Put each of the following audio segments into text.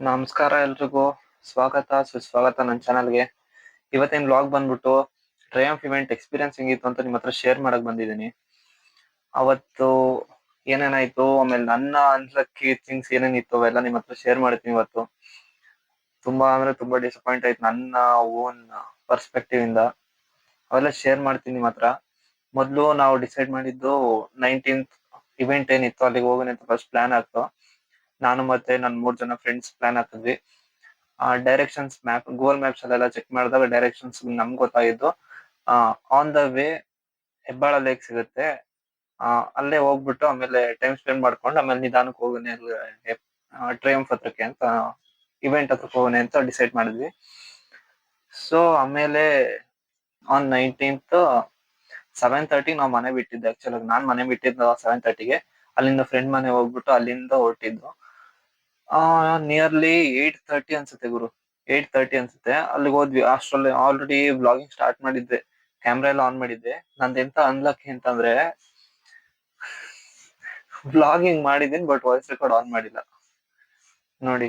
ನಮಸ್ಕಾರ ಎಲ್ರಿಗೂ. ಸ್ವಾಗತ, ಸುಸ್ವಾಗತ ನನ್ನ ಚಾನಲ್ಗೆ. ಇವತ್ತೇನ್ ವ್ಲಾಗ್ ಬಂದ್ಬಿಟ್ಟು ಟ್ರಯಂಫ್ ಇವೆಂಟ್ ಎಕ್ಸ್ಪೀರಿಯನ್ಸ್ ಹೆಂಗಿತ್ತು ಅಂತ ನಿಮ್ಮ ಹತ್ರ ಶೇರ್ ಮಾಡಕ್ ಬಂದಿದ್ದೀನಿ. ಅವತ್ತು ಏನೇನಾಯ್ತು, ಆಮೇಲೆ ನನ್ನ ಅನ್ಲಕ್ಕಿ ಥಿಂಗ್ಸ್ ಏನೇನಿತ್ತು ಅವೆಲ್ಲ ನಿಮ್ಮ ಹತ್ರ ಶೇರ್ ಮಾಡ್ತೀನಿ ಇವತ್ತು. ತುಂಬಾ ಅಂದ್ರೆ ತುಂಬಾ ಡಿಸಪಾಯಿಂಟ್ ಆಯ್ತು ನನ್ನ ಓನ್ ಪರ್ಸ್ಪೆಕ್ಟಿವ್ ಇಂದ. ಅವೆಲ್ಲ ಶೇರ್ ಮಾಡ್ತೀನಿ ನಿಮ್ಮ ಹತ್ರ ಮೊದಲು ನಾವು ಡಿಸೈಡ್ ಮಾಡಿದ್ದು ನೈನ್ಟೀನ್ತ್ ಇವೆಂಟ್ ಏನಿತ್ತು, ಅಲ್ಲಿಗೆ ಹೋಗೋಣ ಫಸ್ಟ್ ಪ್ಲಾನ್ ಆಗ್ತು ನಾನು ಮತ್ತೆ ನನ್ ಮೂರ್ ಜನ ಫ್ರೆಂಡ್ಸ್ ಪ್ಲಾನ್ ಹಾಕಿದ್ವಿ. ಆ ಡೈರೆಕ್ಷನ್ಸ್ ಮ್ಯಾಪ್ ಗೂಗಲ್ ಮ್ಯಾಪ್ಸ್ ಅಲ್ಲೆಲ್ಲ ಚೆಕ್ ಮಾಡಿದಾಗ ಡೈರೆಕ್ಷನ್ಸ್ ನಮ್ಗೆ ಗೊತ್ತಾಗಿದ್ದು on the way Hebbal lake ಸಿಗುತ್ತೆ. ಅಲ್ಲೇ ಹೋಗ್ಬಿಟ್ಟು ಆಮೇಲೆ ಟೈಮ್ ಸ್ಪೆಂಡ್ ಮಾಡ್ಕೊಂಡು ಆಮೇಲೆ ನಿಧಾನಕ್ಕೆ ಹೋಗೋಣ ಟ್ರಯಂಫ್ ಹತ್ರಕ್ಕೆ ಅಂತ ಇವೆಂಟ್ ಹತ್ರಕ್ಕೆ ಹೋಗೋಣ ಅಂತ ಡಿಸೈಡ್ ಮಾಡಿದ್ವಿ. ಸೊ ಆಮೇಲೆ ಆನ್ ನೈನ್ಟೀನ್ತ್ ಸೆವೆನ್ ತರ್ಟಿ ನಾವು ಮನೆ ಬಿಟ್ಟಿದ್ದೆ ಆಕ್ಚುಲಿ ನಾನ್ ಮನೆ ಬಿಟ್ಟಿದ್ದು ಸೆವೆನ್ ತರ್ಟಿಗೆ ಅಲ್ಲಿಂದ ಫ್ರೆಂಡ್ ಮನೆ ಹೋಗ್ಬಿಟ್ಟು ಅಲ್ಲಿಂದ ಹೊರಟಿದ್ದು. ನಿಯರ್ಲಿ ಏಟ್ ತರ್ಟಿ ಅನ್ಸುತ್ತೆ ಗುರು. ಏಟ್ ತರ್ಟಿ ಅನ್ಸುತ್ತೆ. ಅಲ್ಲಿಗೆ ಹೋದ್ವಿ. ಅಷ್ಟ್ರಲ್ಲಿ ಆಲ್ರೆಡಿ ಬ್ಲಾಗಿಂಗ್ ಸ್ಟಾರ್ಟ್ ಮಾಡಿದ್ದೆ. ಕ್ಯಾಮ್ರಾ ಎಲ್ಲ ಆನ್ ಮಾಡಿದ್ದೆ. ನಂದೆಂತ ಎಂತ ಅನ್ಲಕ್ಕಿ ಅಂತಂದ್ರೆ ಬ್ಲಾಗಿಂಗ್ ಮಾಡಿದ್ದೀನಿ ಬಟ್ ವಾಯ್ಸ್ ರೆಕಾರ್ಡ್ ಆನ್ ಮಾಡಿಲ್ಲ. ನೋಡಿ.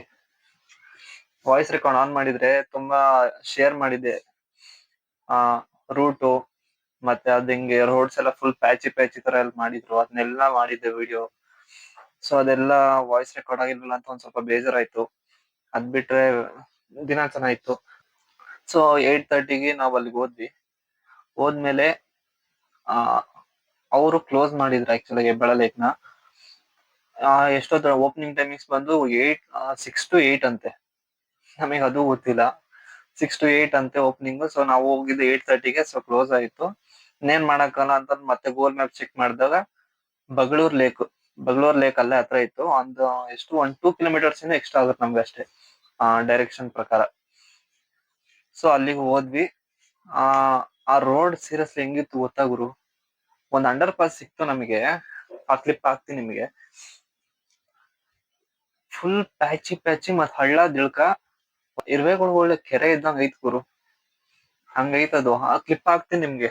ವಾಯ್ಸ್ ರೆಕಾರ್ಡ್ ಆನ್ ಮಾಡಿದ್ರೆ ತುಂಬಾ ಶೇರ್ ಮಾಡಿದ್ದೆ. ಆ ರೂಟು ಮತ್ತೆ ಅದ್ ಹಿಂಗೆ ರೋಡ್ಸ್ ಎಲ್ಲ ಫುಲ್ ಪ್ಯಾಚಿ ಪ್ಯಾಚಿ ತರ ಎಲ್ಲ ಮಾಡಿದ್ರು. ಅದನ್ನೆಲ್ಲ ಮಾಡಿದ್ದೆ ವಿಡಿಯೋ ಸೊ ಅದೆಲ್ಲ ವಾಯ್ಸ್ ರೆಕಾರ್ಡ್ ಆಗಿರ್ಲಿಲ್ಲ ಅಂತ ಒಂದ್ ಸ್ವಲ್ಪ ಬೇಜಾರಾಯ್ತು. ಅದ್ ಬಿಟ್ರೆ ದಿನ ಚೆನ್ನಾಗಿತ್ತು. ಸೊ ಏಟ್ ತರ್ಟಿಗೆ ನಾವ್ ಅಲ್ಲಿಗೆ ಹೋದ್ವಿ. ಹೋದ್ಮೇಲೆ ಅವರು ಕ್ಲೋಸ್ ಮಾಡಿದ್ರು ಆಕ್ಚುಲಿ ಹೆಬ್ಬಳ ಲೇಕ್ನ. ಎಷ್ಟೋ ಎಷ್ಟೊತ್ತ ಓಪನಿಂಗ್ ಟೈಮಿಂಗ್ಸ್ ಬಂದು ಏಟ್ ಸಿಕ್ಸ್ ಟು ಏಟ್ ಅಂತೆ. ನಮಗೆ ಅದು ಗೊತ್ತಿಲ್ಲ. ಸಿಕ್ಸ್ ಟು ಏಟ್ ಅಂತೆ ಓಪನಿಂಗ್ ಸೊ ನಾವು ಹೋಗಿದ್ದು ಏಟ್ ತರ್ಟಿಗೆ ಸೊ ಕ್ಲೋಸ್ ಆಯ್ತು. ಇನ್ನೇನ್ ಮಾಡಕ್ಕಲ್ಲ ಅಂತ ಮತ್ತೆ ಗೂಗಲ್ ಮ್ಯಾಪ್ ಚೆಕ್ ಮಾಡಿದಾಗ ಬಗಳೂರ್ ಲೇಕ್ ಬಗಳೂರ್ ಲೇಕ್ ಅಲ್ಲೇ ಹತ್ರ ಇತ್ತು. ಒಂದು ಎಷ್ಟು, ಒಂದ್ ಟೂ ಕಿಲೋಮೀಟರ್ಸ್ ಇಂದ ಎಕ್ಸ್ಟ್ರಾ ಆಗುತ್ತೆ ನಮ್ಗೆ ಅಷ್ಟೇ ಡೈರೆಕ್ಷನ್ ಪ್ರಕಾರ. ಸೊ ಅಲ್ಲಿಗೆ ಹೋದ್ವಿ. ಆ ಆ ರೋಡ್ ಸೀರಿಯಸ್ಲಿ ಹೆಂಗಿತ್ತು ಗೊತ್ತಾ ಗುರು? ಒಂದ್ ಅಂಡರ್ ಪಾಸ್ ಸಿಕ್ತು ನಮಗೆ. ಆ ಕ್ಲಿಪ್ ಹಾಕ್ತೀನಿ ನಿಮಗೆ. ಫುಲ್ ಪ್ಯಾಚಿ ಪ್ಯಾಚಿ ಮತ್ ಹಳ್ಳ, ದಿಳ್ಕ. ಇರ್ವೆಗಳು ಒಳ್ಳೆ ಕೆರೆ ಇದ್ದಂಗ ಐತ್ ಗುರು. ಹಂಗೈತ್ ಅದು. ಆ ಕ್ಲಿಪ್ ಹಾಕ್ತೀನಿ ನಿಮ್ಗೆ.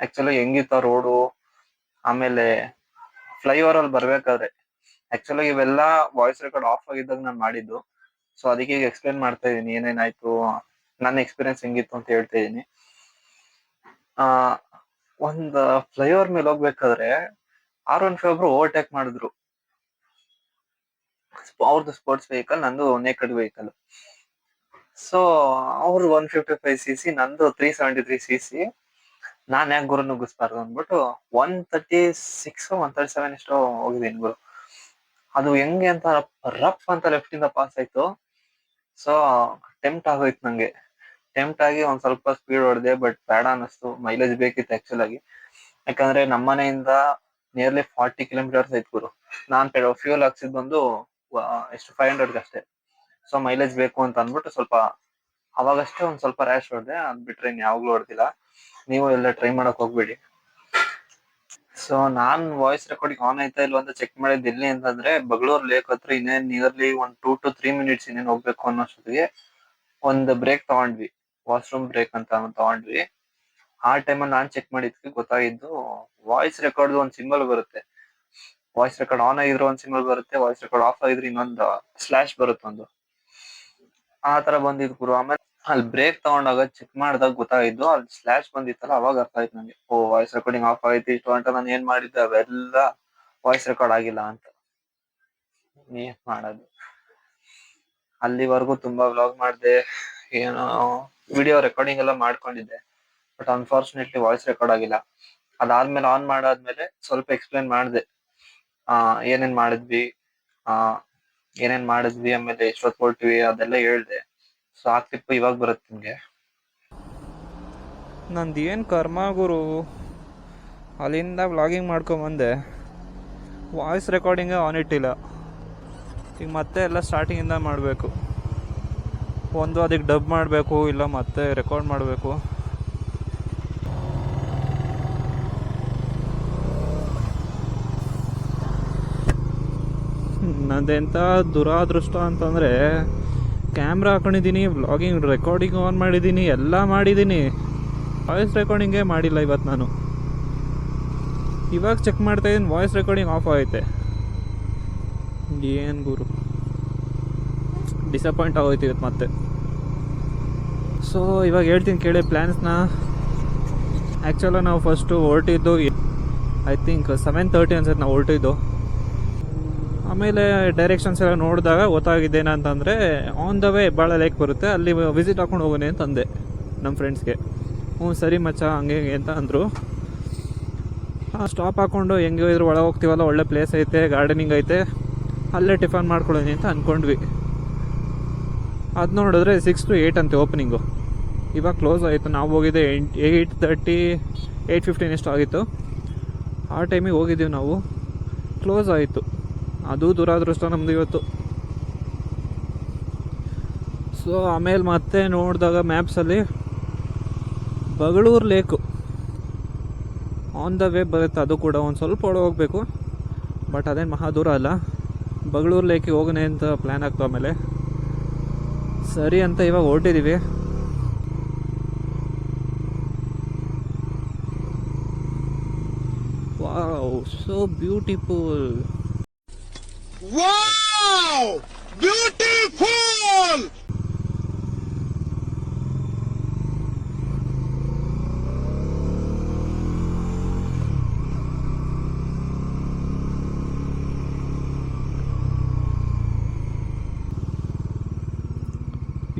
ಆಕ್ಚುಲಿ ಹೆಂಗಿತ್ತು ಆ ರೋಡು ಆಮೇಲೆ ಫ್ಲೈಓವರ್ ಅಲ್ಲಿ ಬರ್ಬೇಕಾದ್ರೆ. ಆಕ್ಚುಲಿ ಇವೆಲ್ಲ ವಾಯ್ಸ್ ರೆಕಾರ್ಡ್ ಆಫ್ ಆಗಿದ್ದಾಗ ನಾನು ಮಾಡಿದ್ದು. ಸೊ ಅದಕ್ಕೆ ಈಗ ಎಕ್ಸ್ಪ್ಲೇನ್ ಮಾಡ್ತಾ ಇದೀನಿ ಏನೇನಾಯ್ತು, ನನ್ನ ಎಕ್ಸ್ಪೀರಿಯನ್ಸ್ ಹೆಂಗಿತ್ತು ಅಂತ ಹೇಳ್ತಾ ಇದೀನಿ ಆ, ಒಂದ್ ಫ್ಲೈಓವರ್ ಮೇಲೆ ಹೋಗ್ಬೇಕಾದ್ರೆ ಆರ್ ಒನ್ ಫೈವ್ ಒಬ್ರು ಓವರ್ಟೇಕ್ ಮಾಡಿದ್ರು ಅವ್ರದ್ದು ಸ್ಪೋರ್ಟ್ಸ್ ವೆಹಿಕಲ್ ನಂದು ನೇಕಡ್ ವೆಹಿಕಲ್ ಸೊ ಅವ್ರದ್ದು one fifty five C C ನಂದು three seventy three C C ನಾನ್ ಯಾಕೆ ಗುರು ನುಗ್ಗಿಸ್ಬಾರ್ದು ಅಂದ್ಬಿಟ್ಟು one thirty six one thirty seven ಎಷ್ಟೋ ಹೋಗಿದ್ದೀನಿ ಗುರು. ಅದು ಹೆಂಗೆ ಅಂತ ರಫ್ ಅಂತ ಲೆಫ್ಟ್ ಇಂದ ಪಾಸ್ ಆಯ್ತು. ಸೊ ಟೆಂಪ್ಟ್ ಆಗೋಯ್ತು ನಂಗೆ. ಟೆಂಪ್ಟ್ ಆಗಿ ಒಂದ್ ಸ್ವಲ್ಪ ಸ್ಪೀಡ್ ಹೊಡೆದೆ ಬಟ್ ಬೇಡ ಅನ್ನಿಸ್ತು. ಮೈಲೇಜ್ ಬೇಕಿತ್ತು ಆಕ್ಚುಲ್ ಆಗಿ. ಯಾಕಂದ್ರೆ ನಮ್ಮ ಮನೆಯಿಂದ ನಿಯರ್ಲಿ ಫಾರ್ಟಿ ಕಿಲೋಮೀಟರ್ಸ್ ಆಯ್ತು ಗುರು. ನಾನ್ ಫ್ಯೂಲ್ ಹಾಕ್ಸಿದ್ ಬಂದು ಎಷ್ಟು ಫೈವ್ ಹಂಡ್ರೆಡ್ ಅಷ್ಟೇ. ಸೊ ಮೈಲೇಜ್ ಬೇಕು ಅಂತ ಅಂದ್ಬಿಟ್ಟು ಸ್ವಲ್ಪ, ಅವಾಗಷ್ಟೇ ಒಂದ್ ಸ್ವಲ್ಪ ರ್ಯಾಶ್ ಹೊಡೆದೆ, ಅದ್ ಬಿಟ್ರೆ ಇನ್ ಯಾವಾಗ್ಲೂ ಹೊಡೆದಿಲ್ಲ. ನೀವು ಎಲ್ಲ ಟ್ರೈ ಮಾಡಕ್ ಹೋಗ್ಬೇಡಿ. ಸೊ ನಾನ್ ವಾಯ್ಸ್ ರೆಕಾರ್ಡಿಂಗ್ ಆನ್ ಆಯ್ತಾ ಇಲ್ವಾ ಅಂತ ಚೆಕ್ ಮಾಡಿದ್ ಎಲ್ಲಿ ಅಂತಂದ್ರೆ ಬಗಳೂರ್ ಲೇಕ್ ಹತ್ರ ಇನ್ನೇನ್ ನಿಯರ್ಲಿ ಒಂದ್ ಟೂ ಟು ತ್ರೀ ಮಿನಿಟ್ಸ್ ಇನ್ನೇನ್ ಹೋಗ್ಬೇಕು ಅನ್ನೋಷ್ಟೊತ್ತಿಗೆ ಒಂದ್ ಬ್ರೇಕ್ ತಗೊಂಡ್ವಿ. ವಾಶ್ರೂಮ್ ಬ್ರೇಕ್ ಅಂತ ತಗೊಂಡ್ವಿ. ಆ ಟೈಮಲ್ಲಿ ನಾನ್ ಚೆಕ್ ಮಾಡಿದ್ಕೆ ಗೊತ್ತಾಗಿದ್ದು ವಾಯ್ಸ್ ರೆಕಾರ್ಡ್ ಒಂದ್ ಸಿಂಬಲ್ ಬರುತ್ತೆ. ವಾಯ್ಸ್ ರೆಕಾರ್ಡ್ ಆನ್ ಆಗಿದ್ರೆ ಒಂದ್ ಸಿಂಬಲ್ ಬರುತ್ತೆ ವಾಯ್ಸ್ ರೆಕಾರ್ಡ್ ಆಫ್ ಆಗಿದ್ರೆ ಇನ್ನೊಂದು ಸ್ಲಾಶ್ ಬರುತ್ತೆ ಒಂದು. ಆ ತರ ಬಂದಿದ್ ಗುರು. ಆಮೇಲೆ ಅಲ್ಲಿ ಬ್ರೇಕ್ ತಗೊಂಡಾಗ ಚೆಕ್ ಮಾಡಿದಾಗ ಗೊತ್ತಾಗಿದ್ದು, ಅಲ್ಲಿ ಸ್ಲಾಶ್ ಬಂದಿತ್ತಲ್ಲ, ಅವಾಗ ಅರ್ಥ ಆಯ್ತು ನಂಗೆ. ಓ ವಾಯ್ಸ್ ರೆಕಾರ್ಡಿಂಗ್ ಆಫ್ ಆಯ್ತು ಇಷ್ಟು ಅಂತ ನಾನು ಏನ್ ಮಾಡಿದ್ದೆ, ಅವೆಲ್ಲ ವಾಯ್ಸ್ ರೆಕಾರ್ಡ್ ಆಗಿಲ್ಲ ಅಂತ. ಏನ್ ಮಾಡೋದು. ಅಲ್ಲಿವರೆಗೂ ತುಂಬಾ ವ್ಲಾಗ್ ಮಾಡಿದೆ, ಏನೋ ವಿಡಿಯೋ ರೆಕಾರ್ಡಿಂಗ್ ಎಲ್ಲ ಮಾಡ್ಕೊಂಡಿದ್ದೆ ಬಟ್ ಅನ್ಫಾರ್ಚುನೇಟ್ಲಿ ವಾಯ್ಸ್ ರೆಕಾರ್ಡ್ ಆಗಿಲ್ಲ. ಅದಾದ್ಮೇಲೆ ಆನ್ ಮಾಡಾದ್ಮೇಲೆ ಸ್ವಲ್ಪ ಎಕ್ಸ್ಪ್ಲೇನ್ ಮಾಡಿದೆ. ಆ, ಏನೇನ್ ಮಾಡಿದ್ವಿ, ಆ, ಏನೇನ್ ಮಾಡಿದ್ವಿ, ಆಮೇಲೆ ಎಷ್ಟೊತ್ತು ಅದೆಲ್ಲ ಹೇಳ್ದೆ. ಸೊ ಆ ಕ್ಲಿಪ್ ಇವಾಗ ಬರುತ್ತೆ ನಿಮಗೆ. ನಂದು ಏನು ಕರ್ಮ ಗುರು? ಅಲ್ಲಿಂದ ವ್ಲಾಗಿಂಗ್ ಮಾಡ್ಕೊಂಬಂದೆ ವಾಯ್ಸ್ ರೆಕಾರ್ಡಿಂಗೇ ಆನ್ ಇಟ್ಟಿಲ್ಲ. ಈಗ ಮತ್ತೆ ಎಲ್ಲ ಸ್ಟಾರ್ಟಿಂಗಿಂದ ಮಾಡಬೇಕು. ಒಂದು ಅದಕ್ಕೆ ಡಬ್ ಮಾಡಬೇಕು, ಇಲ್ಲ ಮತ್ತೆ ರೆಕಾರ್ಡ್ ಮಾಡಬೇಕು. ನಂದೆಂಥ ದುರಾದೃಷ್ಟ ಅಂತಂದರೆ ಕ್ಯಾಮ್ರಾ ಹಾಕೊಂಡಿದ್ದೀನಿ ವ್ಲಾಗಿಂಗ್ ರೆಕಾರ್ಡಿಂಗ್ ಆನ್ ಮಾಡಿದ್ದೀನಿ, ಎಲ್ಲ ಮಾಡಿದ್ದೀನಿ. ವಾಯ್ಸ್ ರೆಕಾರ್ಡಿಂಗೇ ಮಾಡಿಲ್ಲ ಇವತ್ತು ನಾನು. ಇವಾಗ ಚೆಕ್ ಮಾಡ್ತಾ ಇದ್ದೀನಿ ವಾಯ್ಸ್ ರೆಕಾರ್ಡಿಂಗ್ ಆಫ್ ಆಗೈತೆ. ಏನು ಗುರು. ಡಿಸಪಾಯಿಂಟ್ ಆಗೋಯ್ತು ಇವತ್ತು ಮತ್ತೆ. ಸೊ ಇವಾಗ ಹೇಳ್ತೀನಿ ಕೇಳಿ ಪ್ಲ್ಯಾನ್ಸ್ನ ಆ್ಯಕ್ಚುಲಾಗಿ ನಾವು ಫಸ್ಟು ಹೊರಟಿದ್ದು ಐ ಥಿಂಕ್ ಸೆವೆನ್ ತರ್ಟಿ ಅನ್ಸುತ್ತೆ ನಾವು ಹೊರಟಿದ್ದು. ಆಮೇಲೆ ಡೈರೆಕ್ಷನ್ಸ್ ಎಲ್ಲ ನೋಡಿದಾಗ ಗೊತ್ತಾಗಿದ್ದು ಏನಂತಂದರೆ ಆನ್ ದ ವೇ ಭಾಳ ಲೇಕ್ ಬರುತ್ತೆ, ಅಲ್ಲಿ ವಿಸಿಟ್ ಹಾಕೊಂಡು ಹೋಗೋಣ ಅಂತ ಅಂದೆ ನಮ್ಮ ಫ್ರೆಂಡ್ಸ್ಗೆ ಹ್ಞೂ, ಸರಿ ಮಚ್ಚ, ಹಂಗೆ ಹೇಗೆ ಅಂತ ಅಂದರು. ಸ್ಟಾಪ್ ಹಾಕ್ಕೊಂಡು ಹೆಂಗೆ ಇದ್ರು, ಒಳಗೆ ಹೋಗ್ತೀವಲ್ಲ, ಒಳ್ಳೆ ಪ್ಲೇಸ್ ಐತೆ ಗಾರ್ಡನಿಂಗ್ ಐತೆ, ಅಲ್ಲೇ ಟಿಫನ್ ಮಾಡ್ಕೊಳ್ಳೋಣ ಅಂತ ಅಂದ್ಕೊಂಡ್ವಿ ಅದು ನೋಡಿದ್ರೆ ಸಿಕ್ಸ್ ಟು ಏಯ್ಟ್ ಅಂತೆ ಓಪನಿಂಗು ಇವಾಗ ಕ್ಲೋಸ್ ಆಯಿತು, ನಾವು ಹೋಗಿದ್ದೆ ಎಂಟ್ ಏಯ್ಟ್ ತರ್ಟಿ ಏಯ್ಟ್ ಫಿಫ್ಟೀನ್ ಎಷ್ಟು ಆಗಿತ್ತು. ಆ ಟೈಮಿಗೆ ಹೋಗಿದ್ದೀವಿ ನಾವು. ಕ್ಲೋಸ್ ಆಯಿತು. ಅದು ದುರಾದೃಷ್ಟ ನಮ್ದು ಇವತ್ತು. ಸೊ ಆಮೇಲೆ ಮತ್ತೆ ನೋಡಿದಾಗ ಮ್ಯಾಪ್ಸಲ್ಲಿ ಬಗಳೂರು ಲೇಕು. ಆನ್ ದ ವೇ ಬರುತ್ತೆ, ಅದು ಕೂಡ ಒಂದು ಸ್ವಲ್ಪ ಒಳಗೆ ಹೋಗಬೇಕು. ಬಟ್ ಅದೇನು ಮಹಾ ದೂರ ಅಲ್ಲ. ಬಗಳೂರು ಲೇಕಿಗೆ ಹೋಗೋಣ ಅಂತ ಪ್ಲ್ಯಾನ್ ಆಗ್ತು ಆಮೇಲೆ. ಸರಿ ಅಂತ ಇವಾಗ ಹೊರಟಿದ್ದೀವಿ wow so beautiful Wow! Beautiful!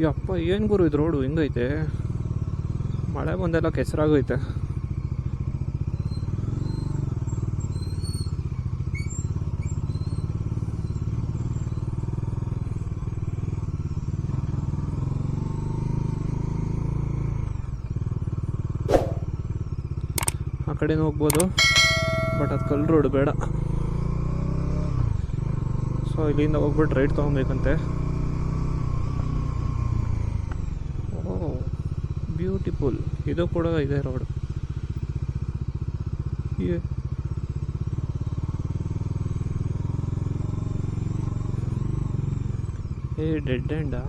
ಯಪ್ಪ ಏನು ಗುರು ಇದು ರೋಡು ಹಿಂಗೈತೆ ಮಳೆ ಬಂದೆಲ್ಲ ಕೆಸರಾಗೋಯ್ತೆ ಆ ಕಡೆನೂ ಹೋಗ್ಬೋದು. ಬಟ್ ಅದು ಕಲ್ಲು ರೋಡ್ ಬೇಡ. ಸೊ ಇಲ್ಲಿಂದ ಹೋಗ್ಬಿಟ್ಟು ರೈಟ್ ತೊಗೊಬೇಕಂತೆ. ಓ ಬ್ಯೂಟಿಫುಲ್ ಇದು ಕೂಡ ಇದೆ ರೋಡ್ ಏ ಡೆಡ್ ಎಂಡಾ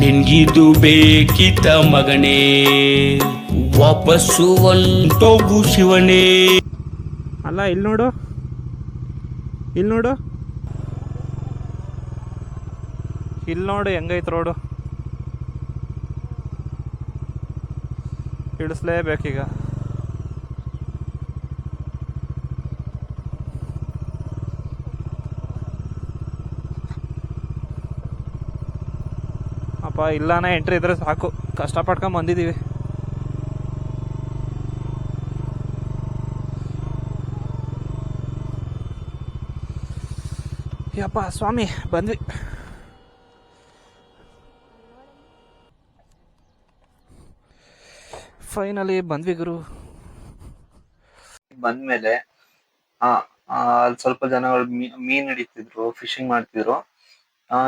ನಿನ್ಗಿದು ಬೇಕಿತ ಮಗನೇ. ವಾಪಸ್ಸು ಒಂಟೋಗು ಶಿವನೇ. ಅಲ್ಲ ಇಲ್ಲಿ ನೋಡು. ಇಲ್ಲಿ ನೋಡು. ಇಲ್ಲಿ ನೋಡು, ಹೆಂಗೈತೆ ರೋಡು. ಇಳಿಸ್ಲೇಬೇಕೀಗ. ಅಪ್ಪ, ಇಲ್ಲಾನ ಎಂಟ್ರಿ ಇದ್ರೆ ಸಾಕು. ಕಷ್ಟಪಟ್ಕೊಂಡು ಬಂದಿದ್ದೀವಿ ಯಪ್ಪ ಸ್ವಾಮಿ ಬಂದ್ವಿ. ಫೈನಲಿ ಬಂದ್ವಿ ಗುರು. ಬಂದ್ಮೇಲೆ ಆ, ಅಲ್ಲಿ ಸ್ವಲ್ಪ ಜನಗಳು ಮೀನ್ ಹಿಡಿತಿದ್ರು ಫಿಶಿಂಗ್ ಮಾಡ್ತಿದ್ರು.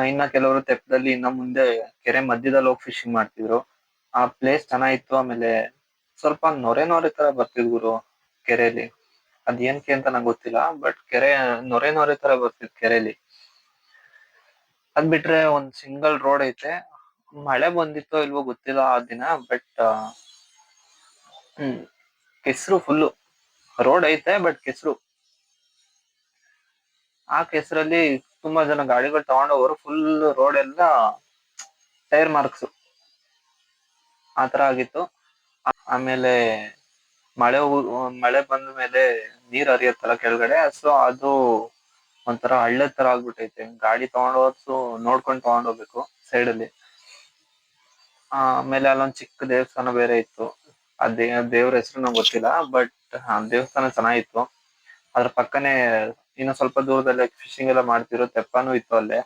ಇನ್ನ ಕೆಲವರು ತೆಪ್ಪದಲ್ಲಿ ಇನ್ನ ಮುಂದೆ ಕೆರೆ ಮಧ್ಯದಲ್ಲಿ ಹೋಗಿ ಫಿಶಿಂಗ್ ಮಾಡ್ತಿದ್ರು. ಆ ಪ್ಲೇಸ್ ಚೆನ್ನಾಗಿತ್ತು ಆಮೇಲೆ ಸ್ವಲ್ಪ ನೊರೆ ನೊರೆ ತರ ಬರ್ತಿದ್ರು ಗುರು ಕೆರೆಯಲ್ಲಿ ಅದ್ ಅಂತ ನಂಗೆ ಗೊತ್ತಿಲ್ಲ ಬಟ್ ಕೆರೆ, ನೊರೆ ನೊರೆ ತರ ಬರ್ತಿತ್ತು ಕೆರೆಯಲ್ಲಿ ಅದ್ ಬಿಟ್ರೆ ಒಂದ್ ಸಿಂಗಲ್ ರೋಡ್ ಐತೆ. ಮಳೆ ಬಂದಿತ್ತೋ ಇಲ್ವೋ ಗೊತ್ತಿಲ್ಲ ಆ ದಿನ ಬಟ್ ಹ್ಮ್, ಕೆಸರು ಫುಲ್ಲು ರೋಡ್ ಐತೆ ಬಟ್ ಕೆಸರು. ಆ ಕೆಸರಲ್ಲಿ ತುಂಬಾ ಜನ ಗಾಡಿಗಳು ತಗೊಂಡವರು ಫುಲ್ ರೋಡ್ ಎಲ್ಲ ಟೈರ್ ಮಾರ್ಕ್ಸ್ ಆತರ ಆಗಿತ್ತು. ಆಮೇಲೆ ಮಳೆ ಮಳೆ ಬಂದ ಮೇಲೆ ನೀರ್ ಹರಿಯತ್ತಲ್ಲ ಕೆಳಗಡೆ ಸೊ ಅದು ಒಂಥರ ಹಳ್ಳದ ತರ ಆಗ್ಬಿಟ್ಟೈತೆ. ಗಾಡಿ ತಗೊಂಡೋದ್ರು ನೋಡ್ಕೊಂಡ್ ತಗೊಂಡೋಗ್ಬೇಕು ಸೈಡ್ ಅಲ್ಲಿ. ಆಮೇಲೆ ಅಲ್ಲೊಂದ್ ಚಿಕ್ಕ ದೇವಸ್ಥಾನ ಬೇರೆ ಇತ್ತು. ಆ ದೇ, ದೇವ್ರ ಹೆಸರು ನಂಗೆ ಗೊತ್ತಿಲ್ಲ ಬಟ್ ದೇವಸ್ಥಾನ ಚೆನ್ನಾಗಿತ್ತು. ಅದ್ರ ಪಕ್ಕನೆ ಇನ್ನು ಸ್ವಲ್ಪ ದೂರದಲ್ಲಿ ಫಿಶಿಂಗ್ ಎಲ್ಲ ಮಾಡ್ತಿರೋ ತೆಪ್ಪನೂ ಇತ್ತು ಅಲ್ಲೇ.